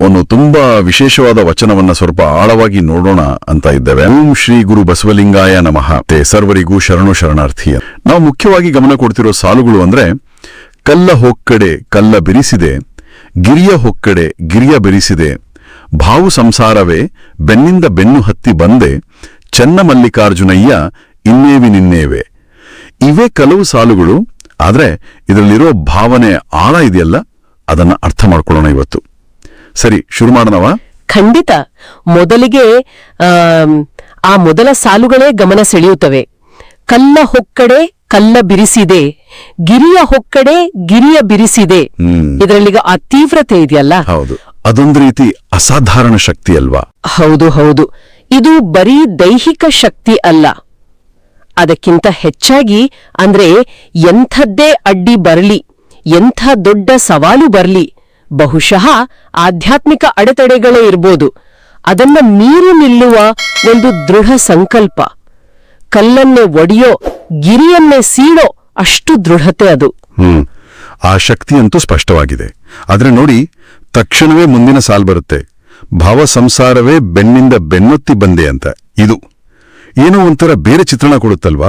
ಒಂದು ತುಂಬಾ ವಿಶೇಷವಾದ ವಚನವನ್ನ ಸ್ವಲ್ಪ ಆಳವಾಗಿ ನೋಡೋಣ ಅಂತ ಇದ್ದೇವೆ. ಓಂ ಶ್ರೀ ಗುರು ಬಸವಲಿಂಗಾಯ ನಮಃ. ಸರ್ವರಿಗೂ ಶರಣು ಶರಣಾರ್ಥಿಯ. ನಾವು ಮುಖ್ಯವಾಗಿ ಗಮನ ಕೊಡ್ತಿರೋ ಸಾಲುಗಳು ಅಂದ್ರೆ, ಕಲ್ಲ ಹೊಕ್ಕಡೆ ಕಲ್ಲ ಬಿರಿಸಿದೆ, ಗಿರಿಯ ಹೊಕ್ಕಡೆ ಗಿರಿಯ ಬೆರಿಸಿದೆ, ಭಾವು ಸಂಸಾರವೇ ಬೆನ್ನಿಂದ ಬೆನ್ನು ಹತ್ತಿ ಬಂದೆ, ಚೆನ್ನ ಮಲ್ಲಿಕಾರ್ಜುನಯ್ಯ ಇನ್ನೇವಿ ನಿನ್ನೇವೆ. ಇವೇ ಕೆಲವು ಸಾಲುಗಳು, ಆದರೆ ಇದರಲ್ಲಿರೋ ಭಾವನೆ ಆಳ ಇದೆಯಲ್ಲ, ಅದನ್ನ ಅರ್ಥ ಮಾಡ್ಕೊಳ್ಳೋಣ ಇವತ್ತು. ಸರಿ ಶುರು ಮಾಡೋಣವಾ? ಖಂಡಿತ. ಮೊದಲಿಗೆ ಆ ಮೊದಲ ಸಾಲುಗಳೇ ಗಮನ ಸೆಳೆಯುತ್ತವೆ. ಕಲ್ಲ ಹೊಕ್ಕಡೆ ಕಲ್ಲ ಬಿರಿಸಿದೆ. ಗಿರಿಯ ಹೊಕ್ಕಡೆ ಗಿರಿಯ ಬಿರಿಸಿದೆ. ಇದರಲ್ಲಿ ಇದರಲ್ಲಿಗ ಆ ತೀವ್ರತೆ ಇದೆಯಲ್ಲ? ಹೌದು. ಅದೊಂದು ರೀತಿ ಅಸಾಧಾರಣ ಶಕ್ತಿ ಅಲ್ವಾ? ಹೌದು ಹೌದು. ಇದು ಬರೀ ದೈಹಿಕ ಶಕ್ತಿ ಅಲ್ಲ. ಅದಕ್ಕಿಂತ ಹೆಚ್ಚಾಗಿ ಅಂದ್ರೆ ಎಂಥದ್ದೇ ಅಡ್ಡಿ ಬರಲಿ ಎಂಥ ದೊಡ್ಡ ಸವಾಲು ಬರಲಿ ಬಹುಶಃ ಆಧ್ಯಾತ್ಮಿಕ ಅಡೆತಡೆಗಳೇ ಇರ್ಬೋದು. ಅದನ್ನ ಮೀರಿ ನಿಲ್ಲುವ ಒಂದು ದೃಢ ಸಂಕಲ್ಪ. ಕಲ್ಲನ್ನೇ ಒಡೆಯೋ, ಗಿರಿಯನ್ನೇ ಸೀಳೋ ಅಷ್ಟು ದೃಢತೆ ಅದು. ಆ ಶಕ್ತಿಯಂತೂ ಸ್ಪಷ್ಟವಾಗಿದೆ. ಆದ್ರೆ ನೋಡಿ, ತಕ್ಷಣವೇ ಮುಂದಿನ ಸಾಲ್ ಬರುತ್ತೆ. ಭಾವ ಸಂಸಾರವೇ ಬೆನ್ನಿಂದ ಬೆನ್ನೊತ್ತಿ ಬಂದೆ ಅಂತ. ಇದು. ಏನೋ ಒಂಥರ ಬೇರೆ ಚಿತ್ರಣ ಕೊಡುತ್ತಲ್ವಾ?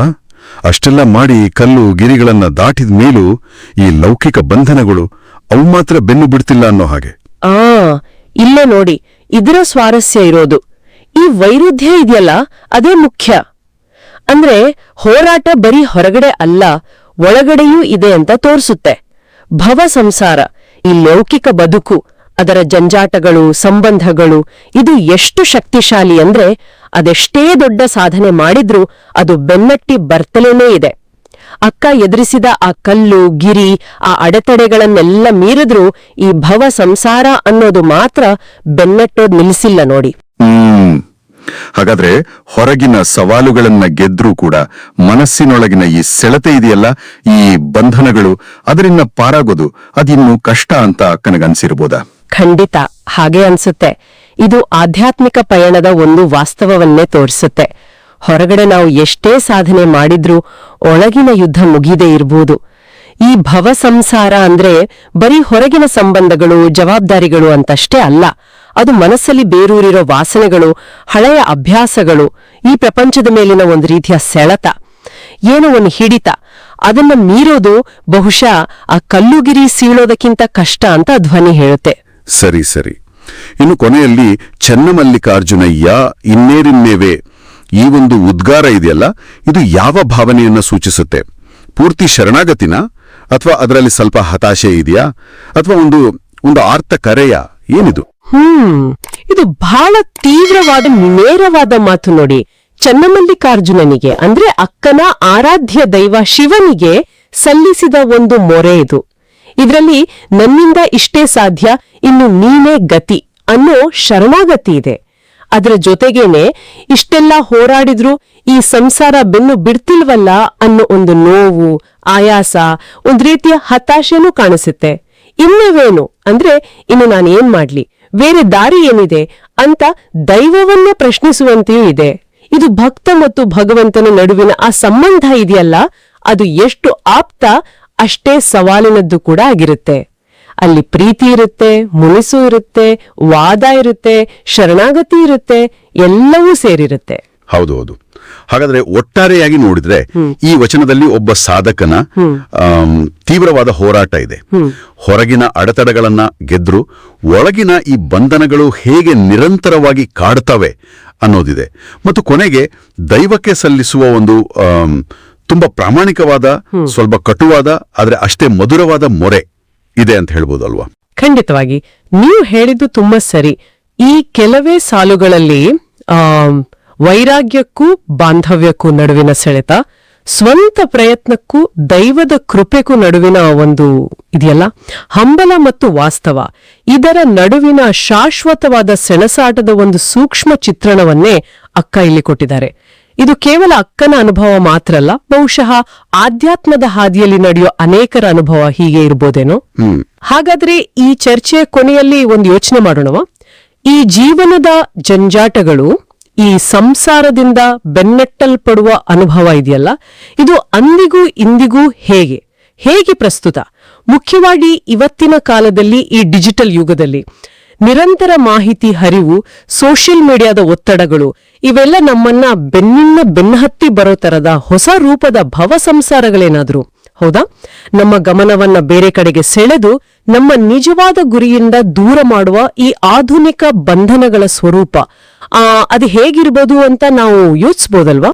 ಅಷ್ಟೆಲ್ಲ ಮಾಡಿ ಕಲ್ಲು, ಗಿರಿಗಳನ್ನ ದಾಟಿದ ಮೇಲೂ ಈ ಲೌಕಿಕ ಬಂಧನಗಳು ಅವು ಮಾತ್ರ ಬೆನ್ನು ಬಿಡ್ತಿಲ್ಲ ಅನ್ನೋ ಹಾಗೆ. ಆ, ಇಲ್ಲೇ ನೋಡಿ, ಇದರ ಸ್ವಾರಸ್ಯ ಇರೋದು. ಈ ವೈರುಧ್ಯ ಇದೆಯಲ್ಲ, ಅದೇ ಮುಖ್ಯ. ಅಂದ್ರೆ, ಹೋರಾಟ ಬರೀ ಹೊರಗಡೆ ಅಲ್ಲ, ಒಳಗಡೆಯೂ ಇದೆ ಅಂತ ತೋರಿಸುತ್ತೆ. ಭವ ಸಂಸಾರ, ಈ ಲೌಕಿಕ ಬದುಕು, ಅದರ ಜಂಜಾಟಗಳು, ಸಂಬಂಧಗಳು, ಇದು ಎಷ್ಟು ಶಕ್ತಿಶಾಲಿ ಅಂದ್ರೆ, ಅದೆಷ್ಟೇ ದೊಡ್ಡ ಸಾಧನೆ ಮಾಡಿದ್ರೂ ಅದು ಬೆನ್ನಟ್ಟಿ ಬರ್ತಲೇನೇ ಇದೆ. ಅಕ್ಕ ಎದುರಿಸಿದ ಆ ಕಲ್ಲು ಗಿರಿ ಆ ಅಡೆತಡೆಗಳನ್ನೆಲ್ಲ ಮೀರಿದ್ರೂ ಈ ಭವ ಸಂಸಾರ ಅನ್ನೋದು ಮಾತ್ರ ಬೆನ್ನಟ್ಟೋದ್ ನಿಲ್ಲಿಸಿಲ್ಲ ನೋಡಿ. ಹಾಗಾದ್ರೆ ಹೊರಗಿನ ಸವಾಲುಗಳನ್ನ ಗೆದ್ರೂ ಕೂಡ ಮನಸ್ಸಿನೊಳಗಿನ ಈ ಸೆಳತೆ ಇದೆಯಲ್ಲ ಈ ಬಂಧನಗಳು ಅದರಿಂದ ಪಾರಾಗೋದು ಅದಿನ್ನು ಕಷ್ಟ ಅಂತ ಅಕ್ಕನಿಗನ್ಸಿರ್ಬೋದಾ ಖಂಡಿತ. ಹಾಗೆ ಅನ್ಸುತ್ತೆ. ಇದು ಆಧ್ಯಾತ್ಮಿಕ ಪಯಣದ ಒಂದು ವಾಸ್ತವವನ್ನೇ ತೋರಿಸುತ್ತೆ. ಹೊರಗಡೆ ನಾವು ಎಷ್ಟೇ ಸಾಧನೆ ಮಾಡಿದ್ರೂ ಒಳಗಿನ ಯುದ್ಧ ಮುಗಿದೇ ಇರ್ಬೋದು. ಈ ಭವ ಸಂಸಾರ ಅಂದ್ರೆ ಬರೀ ಹೊರಗಿನ ಸಂಬಂಧಗಳು, ಜವಾಬ್ದಾರಿಗಳು ಅಂತಷ್ಟೇ ಅಲ್ಲ, ಅದು ಮನಸ್ಸಲ್ಲಿ ಬೇರೂರಿರೋ ವಾಸನೆಗಳು, ಹಳೆಯ ಅಭ್ಯಾಸಗಳು, ಈ ಪ್ರಪಂಚದ ಮೇಲಿನ ಒಂದು ರೀತಿಯ ಸೆಳೆತ, ಏನೋ ಒಂದು ಹಿಡಿತ, ಅದನ್ನ ಮೀರೋದು ಬಹುಶಃ ಆ ಕಲ್ಲುಗಿರಿ ಸೀಳೋದಕ್ಕಿಂತ ಕಷ್ಟ ಅಂತ ಧ್ವನಿ ಹೇಳುತ್ತೆ. ಸರಿ ಸರಿ. ಇನ್ನು ಕೊನೆಯಲ್ಲಿ ಚನ್ನಮಲ್ಲಿಕಾರ್ಜುನಯ್ಯ, ಇನ್ನೇರಿನ್ನೇವೆ. ಈ ಒಂದು ಉದ್ಗಾರ ಇದೆಯಲ್ಲ? ಇದು ಯಾವ ಭಾವನೆಯನ್ನು ಸೂಚಿಸುತ್ತೆ? ಪೂರ್ತಿ ಶರಣಾಗತಿನ? ಅಥವಾ ಅದರಲ್ಲಿ ಸ್ವಲ್ಪ ಹತಾಶೆ ಇದೆಯಾ? ಅಥವಾ ಒಂದು ಒಂದು ಆರ್ಥ ಕರೆಯ? ಏನಿದು? ಹ್ಮ್, ಇದು ಬಹಳ ತೀವ್ರವಾದ, ನೇರವಾದ ಮಾತು ನೋಡಿ. ಚನ್ನಮಲ್ಲಿಕಾರ್ಜುನನಿಗೆ, ಅಂದ್ರೆ ಅಕ್ಕನ ಆರಾಧ್ಯ ದೈವ ಶಿವನಿಗೆ ಸಲ್ಲಿಸಿದ ಒಂದು ಮೊರೆ ಇದು. ಇದರಲ್ಲಿ ನನ್ನಿಂದ ಇಷ್ಟೇ ಸಾಧ್ಯ, ಇನ್ನು ನೀನೇ ಗತಿ ಅನ್ನೋ ಶರಣಾಗತಿ ಇದೆ. ಅದರ ಜೊತೆಗೇನೆ ಇಷ್ಟೆಲ್ಲ ಹೋರಾಡಿದ್ರೂ ಈ ಸಂಸಾರ ಬೆನ್ನು ಬಿಡ್ತಿಲ್ವಲ್ಲ ಅನ್ನೋ ಒಂದು ನೋವು, ಆಯಾಸ, ಒಂದ್ ರೀತಿಯ ಹತಾಶೆನೂ ಕಾಣಿಸುತ್ತೆ. ಇನ್ನೇವೇನು ಅಂದ್ರೆ ಇನ್ನು ನಾನು ಏನ್ ಮಾಡ್ಲಿ? ಬೇರೆ ದಾರಿ ಏನಿದೆ ಅಂತ ದೈವವನ್ನೇ ಪ್ರಶ್ನಿಸುವಂತೆಯೂ ಇದೆ. ಇದು ಭಕ್ತ ಮತ್ತು ಭಗವಂತನ ನಡುವಿನ ಆ ಸಂಬಂಧ ಇದೆಯಲ್ಲ, ಅದು ಎಷ್ಟು ಆಪ್ತ ಅಷ್ಟೇ ಸವಾಲಿನದ್ದು ಕೂಡ ಆಗಿರುತ್ತೆ. ಅಲ್ಲಿ ಪ್ರೀತಿ ಇರುತ್ತೆ ಮುನಿಸು ಇರುತ್ತೆ ವಾದ ಇರುತ್ತೆ ಶರಣಾಗತಿ ಇರುತ್ತೆ ಎಲ್ಲವೂ ಸೇರಿರುತ್ತೆ. ಹೌದು ಹೌದು. ಹಾಗಾದ್ರೆ ಒಟ್ಟಾರೆಯಾಗಿ ನೋಡಿದ್ರೆ ಈ ವಚನದಲ್ಲಿ ಒಬ್ಬ ಸಾಧಕನ ತೀವ್ರವಾದ ಹೋರಾಟ ಇದೆ. ಹೊರಗಿನ ಅಡೆತಡೆಗಳನ್ನ ಗೆದ್ರು ಒಳಗಿನ ಈ ಬಂಧನಗಳು ಹೇಗೆ ನಿರಂತರವಾಗಿ ಕಾಡ್ತವೆ ಅನ್ನೋದಿದೆ. ಮತ್ತು ಕೊನೆಗೆ ದೈವಕ್ಕೆ ಸಲ್ಲಿಸುವ ಒಂದು ತುಂಬಾ ಪ್ರಾಮಾಣಿಕವಾದ ಸ್ವಲ್ಪ ಕಟುವಾದ ಆದ್ರೆ ಅಷ್ಟೇ ಮಧುರವಾದ ಮೊರೆ ಇದೆ ಅಂತ ಹೇಳ್ಬೋದಲ್ವಾ? ಖಂಡಿತವಾಗಿ. ನೀವು ಹೇಳಿದ್ದು ತುಂಬಾ ಸರಿ. ಈ ಕೆಲವೇ ಸಾಲುಗಳಲ್ಲಿ ವೈರಾಗ್ಯಕ್ಕೂ ಬಾಂಧವ್ಯಕ್ಕೂ ನಡುವಿನ ಸೆಳೆತ, ಸ್ವಂತ ಪ್ರಯತ್ನಕ್ಕೂ ದೈವದ ಕೃಪೆಗೂ ನಡುವಿನ ಒಂದು ಇದೆಯಲ್ಲ? ಹಂಬಲ ಮತ್ತು ವಾಸ್ತವ. ಇದರ ನಡುವಿನ ಶಾಶ್ವತವಾದ ಸೆಣಸಾಟದ ಒಂದು ಸೂಕ್ಷ್ಮ ಚಿತ್ರಣವನ್ನೇ ಅಕ್ಕ ಇಲ್ಲಿ ಕೊಟ್ಟಿದ್ದಾರೆ. ಇದು ಕೇವಲ ಅಕ್ಕನ ಅನುಭವ ಮಾತ್ರ ಅಲ್ಲ ಬಹುಶಃ ಆಧ್ಯಾತ್ಮದ ಹಾದಿಯಲ್ಲಿ ನಡೆಯೋ ಅನೇಕರ ಅನುಭವ ಹೀಗೆ ಇರ್ಬೋದೇನೋ? ಹಾಗಾದ್ರೆ ಈ ಚರ್ಚೆಯ ಕೊನೆಯಲ್ಲಿ ಒಂದು ಯೋಚನೆ ಮಾಡೋಣವ. ಈ ಜೀವನದ ಜಂಜಾಟಗಳು ಈ ಸಂಸಾರದಿಂದ ಬೆನ್ನಟ್ಟಲ್ಪಡುವ ಅನುಭವ ಇದೆಯಲ್ಲ ಇದು ಅಂದಿಗೂ ಇಂದಿಗೂ ಹೇಗೆ? ಹೇಗೆ ಪ್ರಸ್ತುತ? ಮುಖ್ಯವಾಗಿ ಇವತ್ತಿನ ಕಾಲದಲ್ಲಿ ಈ ಡಿಜಿಟಲ್ ಯುಗದಲ್ಲಿ. ನಿರಂತರ ಮಾಹಿತಿ ಹರಿವು ಸೋಷಿಯಲ್ ಮೀಡಿಯಾದ ಒತ್ತಡಗಳು, ಇವೆಲ್ಲ ನಮ್ಮನ್ನ ಬೆನ್ನಿನ ಬೆನ್ನಹತ್ತಿ ಬರೋ ತರದ ಹೊಸ ರೂಪದ ಭವ ಸಂಸಾರಗಳೇನಾದ್ರು, ಹೌದಾ? ನಮ್ಮ ಗಮನವನ್ನ ಬೇರೆ ಕಡೆಗೆ ಸೆಳೆದು ನಮ್ಮ ನಿಜವಾದ ಗುರಿಯಿಂದ ದೂರ ಮಾಡುವ ಈ ಆಧುನಿಕ ಬಂಧನಗಳ ಸ್ವರೂಪ, ಆ, ಅದು ಹೇಗಿರ್ಬೋದು ಅಂತ ನಾವು ಯೋಚಿಸ್ಬೋದಲ್ವಾ?